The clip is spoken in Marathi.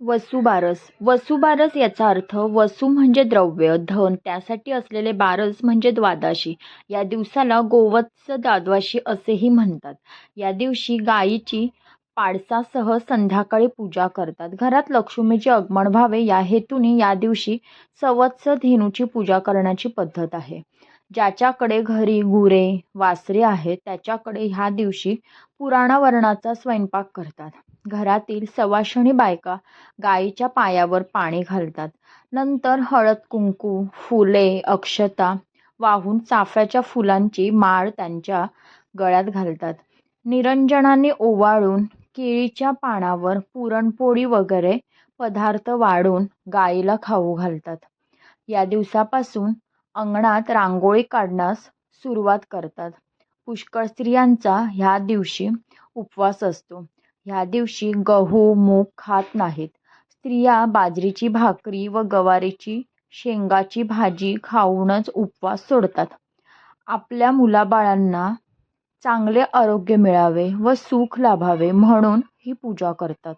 वसुबारस. वसुबारस याचा अर्थ वसु म्हणजे द्रव्य धन. त्यासाठी असलेले बारस म्हणजे द्वादशी. या दिवसाला गोवत्स द्वादशी असेही म्हणतात. या दिवशी गायीची पाडसासह संध्याकाळी पूजा करतात. घरात लक्ष्मीचे आगमन व्हावे या हेतूने या दिवशी सवत्स धेनूची पूजा करण्याची पद्धत आहे. ज्याच्याकडे घरी गुरे वासरे आहेत त्याच्याकडे ह्या दिवशी पुराणावरणाचा स्वयंपाक करतात. घरातील सवाशणी बायका गाईच्या पायावर पाणी घालतात. नंतर हळद कुंकू फुले अक्षता वाहून चाफ्याच्या फुलांची माळ त्यांच्या गळ्यात घालतात. निरंजनाने ओवाळून केळीच्या पानावर पुरणपोळी वगैरे पदार्थ वाढून गाईला खाऊ घालतात. या दिवसापासून अंगणात रांगोळी काढण्यास सुरुवात करतात. पुष्कळ स्त्रियांचा ह्या दिवशी उपवास असतो. ह्या दिवशी गहू मूग खात नाहीत. स्त्रिया बाजरीची भाकरी व गवारीची शेंगाची भाजी खाऊनच उपवास सोडतात. आपल्या मुलाबाळांना चांगले आरोग्य मिळावे व सुख लाभावे म्हणून ही पूजा करतात.